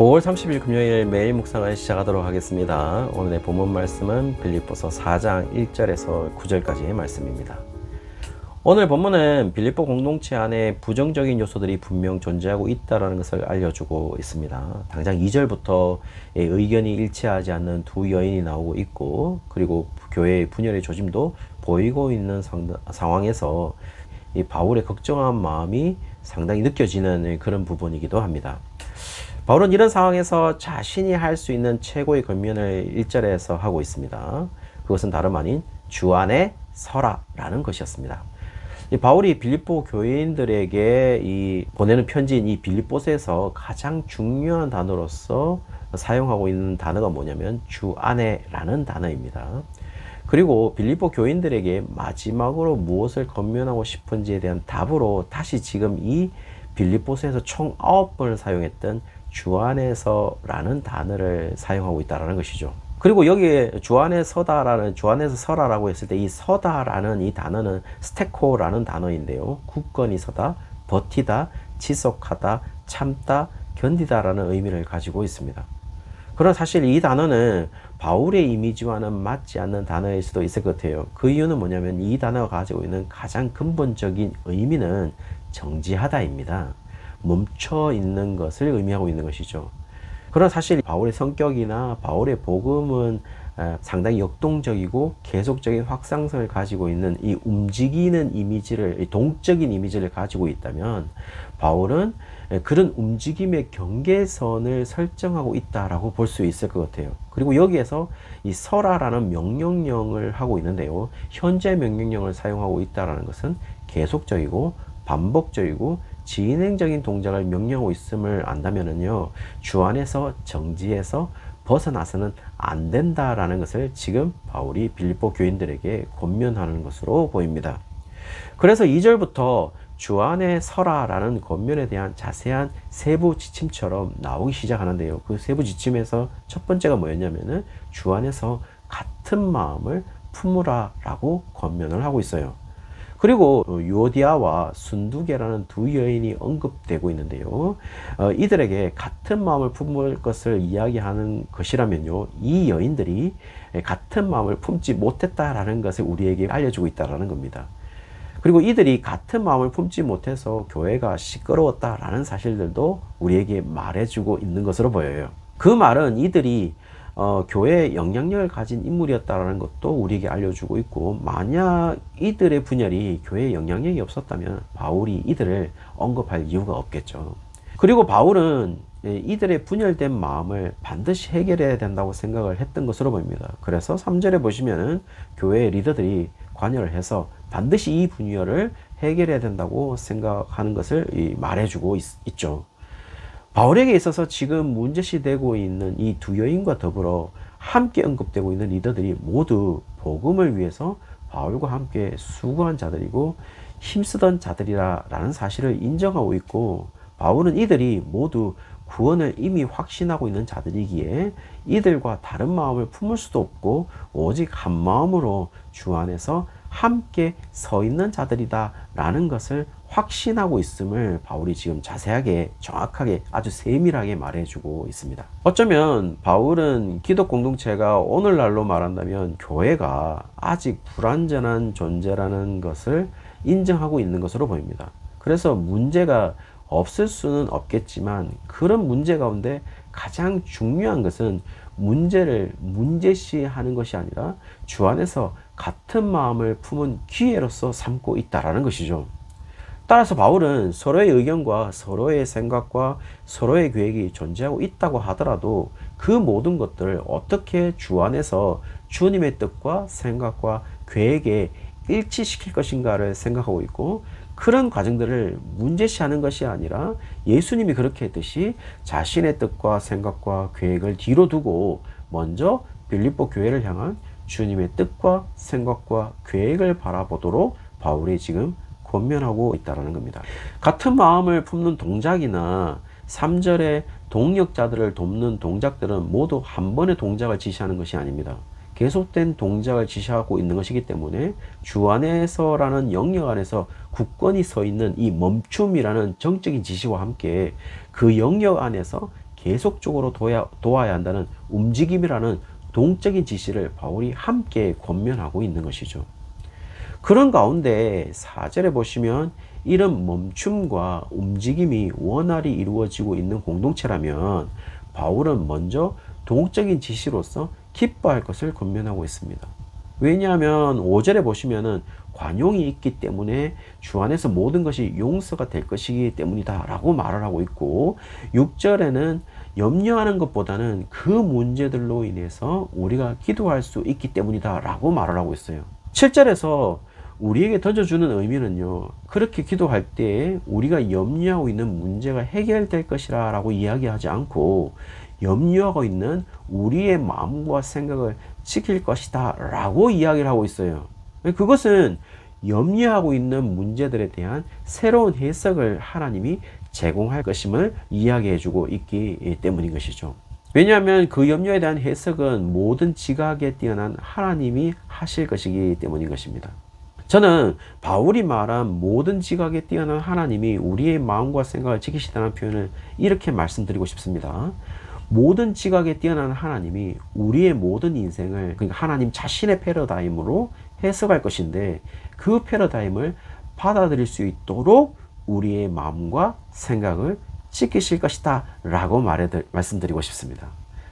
5월 30일 금요일 매일 묵상을 시작하도록 하겠습니다. 오늘의 본문 말씀은 빌립보서 4장 1절에서 9절까지의 말씀입니다. 오늘 본문은 빌립보 공동체 안에 부정적인 요소들이 분명 존재하고 있다는 것을 알려주고 있습니다. 당장 2절부터 의견이 일치하지 않는 두 여인이 나오고 있고 그리고 교회의 분열의 조짐도 보이고 있는 상황에서 이 바울의 걱정한 마음이 상당히 느껴지는 그런 부분이기도 합니다. 바울은 이런 상황에서 자신이 할 수 있는 최고의 권면을 1절에서 하고 있습니다. 그것은 다름 아닌 주 안에 서라라는 것이었습니다. 이 바울이 빌립보 교인들에게 이 보내는 편지인 이 빌립보서에서 가장 중요한 단어로서 사용하고 있는 단어가 뭐냐면 주 안에라는 단어입니다. 그리고 빌립보 교인들에게 마지막으로 무엇을 건면하고 싶은지에 대한 답으로 다시 지금 이 빌립보서에서 총 9번을 사용했던 주 안에서라는 단어를 사용하고 있다는 것이죠. 그리고 여기에 주 안에 서다라는 주 안에서 서라라고 했을 때 이 서다라는 이 단어는 스테코라는 단어인데요. 굳건히 서다, 버티다, 지속하다, 참다, 견디다라는 의미를 가지고 있습니다. 그러나 사실 이 단어는 바울의 이미지와는 맞지 않는 단어일 수도 있을 것 같아요. 그 이유는 뭐냐면 이 단어가 가지고 있는 가장 근본적인 의미는 정지하다입니다. 멈춰 있는 것을 의미하고 있는 것이죠. 그러나 사실 바울의 성격이나 바울의 복음은 상당히 역동적이고 계속적인 확장성을 가지고 있는 이 움직이는 이미지를, 동적인 이미지를 가지고 있다면 바울은 그런 움직임의 경계선을 설정하고 있다라고 볼 수 있을 것 같아요. 그리고 여기에서 이 설아라는 명령령을 하고 있는데요. 현재 명령령을 사용하고 있다라는 것은 계속적이고 반복적이고 진행적인 동작을 명령하고 있음을 안다면은요, 주 안에서 정지해서 벗어나서는 안 된다라는 것을 지금 바울이 빌립보 교인들에게 권면하는 것으로 보입니다. 그래서 2절부터 주 안에 서라라는 권면에 대한 자세한 세부 지침처럼 나오기 시작하는데요. 그 세부 지침에서 첫 번째가 뭐였냐면은 주 안에서 같은 마음을 품으라라고 권면을 하고 있어요. 그리고 요디아와 순두계라는 두 여인이 언급되고 있는데요. 어, 이들에게 같은 마음을 품을 것을 이야기하는 것이라면요. 이 여인들이 같은 마음을 품지 못했다라는 것을 우리에게 알려주고 있다라는 겁니다. 그리고 이들이 같은 마음을 품지 못해서 교회가 시끄러웠다라는 사실들도 우리에게 말해주고 있는 것으로 보여요. 그 말은 이들이 어, 교회에 영향력을 가진 인물이었다는 것도 우리에게 알려주고 있고 만약 이들의 분열이 교회에 영향력이 없었다면 바울이 이들을 언급할 이유가 없겠죠. 그리고 바울은 이들의 분열된 마음을 반드시 해결해야 된다고 생각을 했던 것으로 보입니다. 그래서 3절에 보시면은 교회 리더들이 관여를 해서 반드시 이 분열을 해결해야 된다고 생각하는 것을 말해주고 있, 있죠. 바울에게 있어서 지금 문제시 되고 있는 이 두 여인과 더불어 함께 언급되고 있는 리더들이 모두 복음을 위해서 바울과 함께 수고한 자들이고 힘쓰던 자들이라는 사실을 인정하고 있고 바울은 이들이 모두 구원을 이미 확신하고 있는 자들이기에 이들과 다른 마음을 품을 수도 없고 오직 한 마음으로 주 안에서 함께 서 있는 자들이다라는 것을 확신하고 있음을 바울이 지금 자세하게 정확하게 아주 세밀하게 말해주고 있습니다. 어쩌면 바울은 기독 공동체가 오늘날로 말한다면 교회가 아직 불완전한 존재라는 것을 인정하고 있는 것으로 보입니다. 그래서 문제가 없을 수는 없겠지만 그런 문제 가운데 가장 중요한 것은 문제를 문제시 하는 것이 아니라 주 안에서 같은 마음을 품은 기회로서 삼고 있다라는 것이죠. 따라서 바울은 서로의 의견과 서로의 생각과 서로의 계획이 존재하고 있다고 하더라도 그 모든 것들을 어떻게 주 안에서 주님의 뜻과 생각과 계획에 일치시킬 것인가를 생각하고 있고 그런 과정들을 문제시하는 것이 아니라 예수님이 그렇게 했듯이 자신의 뜻과 생각과 계획을 뒤로 두고 먼저 빌립보 교회를 향한 주님의 뜻과 생각과 계획을 바라보도록 바울이 지금 권면하고 있다는 겁니다. 같은 마음을 품는 동작이나 3절의 동력자들을 돕는 동작들은 모두 한 번의 동작을 지시하는 것이 아닙니다. 계속된 동작을 지시하고 있는 것이기 때문에 주 안에서라는 영역 안에서 굳건히 서 있는 이 멈춤이라는 정적인 지시와 함께 그 영역 안에서 계속적으로 도야, 도와야 한다는 움직임이라는 동적인 지시를 바울이 함께 권면하고 있는 것이죠. 그런 가운데 4절에 보시면 이런 멈춤과 움직임이 원활히 이루어지고 있는 공동체라면 바울은 먼저 동적인 지시로서 기뻐할 것을 권면하고 있습니다. 왜냐하면 5절에 보시면은 관용이 있기 때문에 주 안에서 모든 것이 용서가 될 것이기 때문이다 라고 말을 하고 있고 6절에는 염려하는 것보다는 그 문제들로 인해서 우리가 기도할 수 있기 때문이다 라고 말을 하고 있어요 7절에서 우리에게 던져주는 의미는요 그렇게 기도할 때 우리가 염려하고 있는 문제가 해결될 것이라 라고 이야기하지 않고 염려하고 있는 우리의 마음과 생각을 지킬 것이다 라고 이야기를 하고 있어요. 그것은 염려하고 있는 문제들에 대한 새로운 해석을 하나님이 제공할 것임을 이야기해 주고 있기 때문인 것이죠. 왜냐하면 그 염려에 대한 해석은 모든 지각에 뛰어난 하나님이 하실 것이기 때문인 것입니다. 저는 바울이 말한 모든 지각에 뛰어난 하나님이 우리의 마음과 생각을 지키시다는 표현을 이렇게 말씀드리고 싶습니다. 모든 지각에 뛰어난 하나님이 우리의 모든 인생을 그러니까 하나님 자신의 패러다임으로 해석할 것인데 그 패러다임을 받아들일 수 있도록 우리의 마음과 생각을 지키실 것이다 라고 말씀드리고 싶습니다.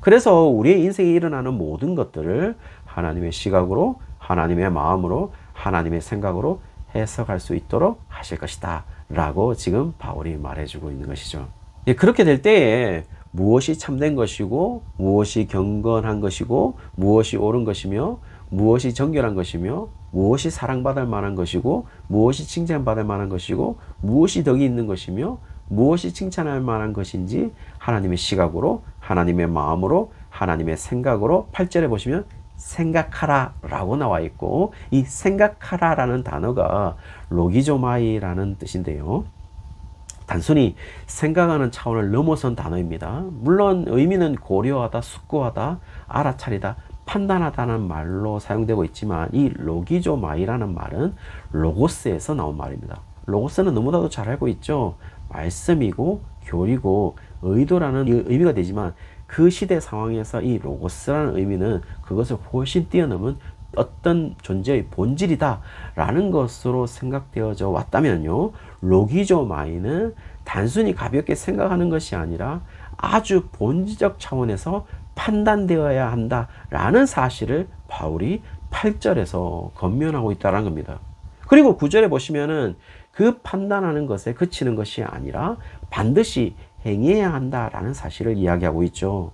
그래서 우리의 인생에 일어나는 모든 것들을 하나님의 시각으로 하나님의 마음으로 하나님의 생각으로 해석할 수 있도록 하실 것이다 라고 지금 바울이 말해주고 있는 것이죠. 예, 그렇게 될 때에 무엇이 참된 것이고 무엇이 경건한 것이고 무엇이 옳은 것이며 무엇이 정결한 것이며 무엇이 사랑받을 만한 것이고 무엇이 칭찬받을 만한 것이고 무엇이 덕이 있는 것이며 무엇이 칭찬할 만한 것인지 하나님의 시각으로 하나님의 마음으로 하나님의 생각으로 8절에 보시면 생각하라 라고 나와 있고 이 생각하라 라는 단어가 로기조마이라는 뜻인데요. 단순히 생각하는 차원을 넘어선 단어입니다. 물론 의미는 고려하다, 숙고하다, 알아차리다, 판단하다는 말로 사용되고 있지만 이 로기조마이라는 말은 로고스에서 나온 말입니다. 로고스는 너무나도 잘 알고 있죠. 말씀이고 교리고 의도라는 의미가 되지만 그 시대 상황에서 이 로고스라는 의미는 그것을 훨씬 뛰어넘은 어떤 존재의 본질이다 라는 것으로 생각되어져 왔다면요. 로기조마이는 단순히 가볍게 생각하는 것이 아니라 아주 본질적 차원에서 판단되어야 한다 라는 사실을 바울이 8절에서 건면하고 있다는 겁니다. 그리고 9절에 보시면은 그 판단하는 것에 그치는 것이 아니라 반드시 행해야 한다라는 사실을 이야기하고 있죠.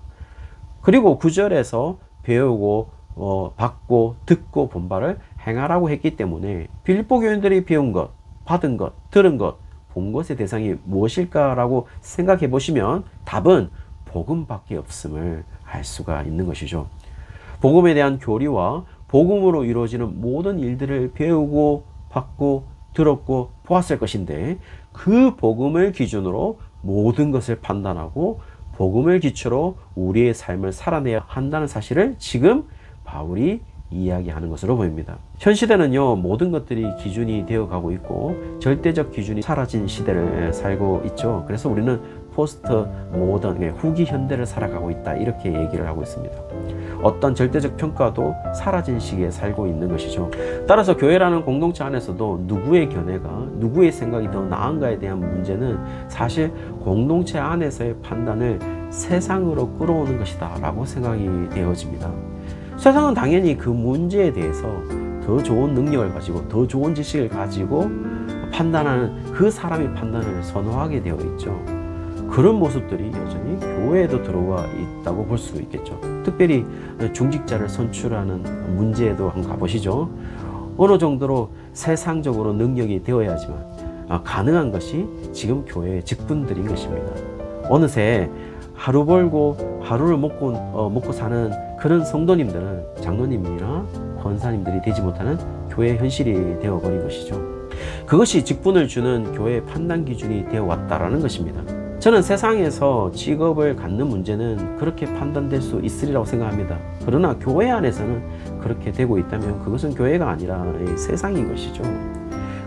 그리고 9절에서 배우고 어, 받고 듣고 본바를 행하라고 했기 때문에 빌보 교인들이 배운 것, 받은 것, 들은 것, 본 것의 대상이 무엇일까라고 생각해 보시면 답은 복음밖에 없음을 알 수가 있는 것이죠. 복음에 대한 교리와 복음으로 이루어지는 모든 일들을 배우고 받고 들었고 보았을 것인데 그 복음을 기준으로 모든 것을 판단하고 복음을 기초로 우리의 삶을 살아내야 한다는 사실을 지금 바울이 이야기하는 것으로 보입니다. 현 시대는요, 모든 것들이 기준이 되어 가고 있고, 절대적 기준이 사라진 시대를 살고 있죠. 그래서 우리는 포스트 모던, 후기 현대를 살아가고 있다. 이렇게 얘기를 하고 있습니다. 어떤 절대적 평가도 사라진 시기에 살고 있는 것이죠. 따라서 교회라는 공동체 안에서도 누구의 견해가, 누구의 생각이 더 나은가에 대한 문제는 사실 공동체 안에서의 판단을 세상으로 끌어오는 것이다. 라고 생각이 되어집니다. 세상은 당연히 그 문제에 대해서 더 좋은 능력을 가지고 더 좋은 지식을 가지고 판단하는 그 사람의 판단을 선호하게 되어 있죠. 그런 모습들이 여전히 교회에도 들어와 있다고 볼 수 있겠죠. 특별히 중직자를 선출하는 문제에도 한번 가보시죠. 어느 정도로 세상적으로 능력이 되어야지만 가능한 것이 지금 교회의 직분들인 것입니다. 어느새 하루 벌고 하루를 먹고 어, 먹고 사는 그런 성도님들은 장로님이나 권사님들이 되지 못하는 교회 현실이 되어버린 것이죠. 그것이 직분을 주는 교회 판단 기준이 되어 왔다라는 것입니다. 저는 세상에서 직업을 갖는 문제는 그렇게 판단될 수 있으리라고 생각합니다. 그러나 교회 안에서는 그렇게 되고 있다면 그것은 교회가 아니라 세상인 것이죠.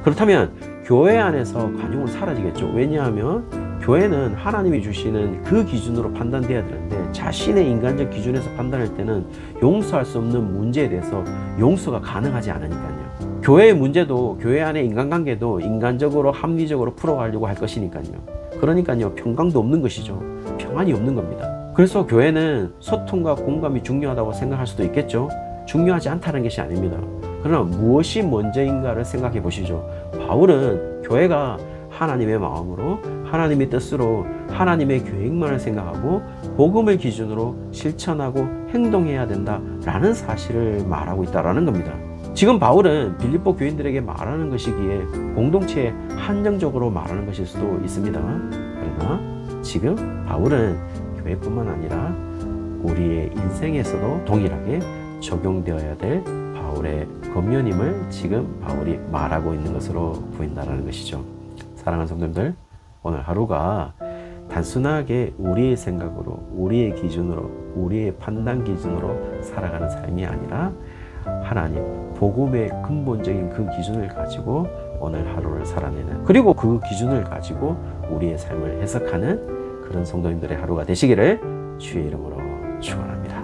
그렇다면 교회 안에서 관용은 사라지겠죠. 왜냐하면 교회는 하나님이 주시는 그 기준으로 판단돼야 되는데 자신의 인간적 기준에서 판단할 때는 용서할 수 없는 문제에 대해서 용서가 가능하지 않으니까요. 교회의 문제도 교회 안의 인간관계도 인간적으로 합리적으로 풀어가려고 할 것이니까요. 그러니까요 평강도 없는 것이죠. 평안이 없는 겁니다. 그래서 교회는 소통과 공감이 중요하다고 생각할 수도 있겠죠. 중요하지 않다는 것이 아닙니다. 그러나 무엇이 먼저인가를 생각해 보시죠. 바울은 교회가 하나님의 마음으로 하나님의 뜻으로 하나님의 계획만을 생각하고 복음을 기준으로 실천하고 행동해야 된다라는 사실을 말하고 있다라는 겁니다. 지금 바울은 빌립보 교인들에게 말하는 것이기에 공동체에 한정적으로 말하는 것일 수도 있습니다. 그러나 지금 바울은 교회뿐만 아니라 우리의 인생에서도 동일하게 적용되어야 될 바울의 권면임을 지금 바울이 말하고 있는 것으로 보인다는 것이죠. 사랑하는 성도님들, 오늘 하루가 단순하게 우리의 생각으로, 우리의 기준으로, 우리의 판단 기준으로 살아가는 삶이 아니라 하나님, 복음의 근본적인 그 기준을 가지고 오늘 하루를 살아내는 그리고 그 기준을 가지고 우리의 삶을 해석하는 그런 성도님들의 하루가 되시기를 주의 이름으로 축원합니다.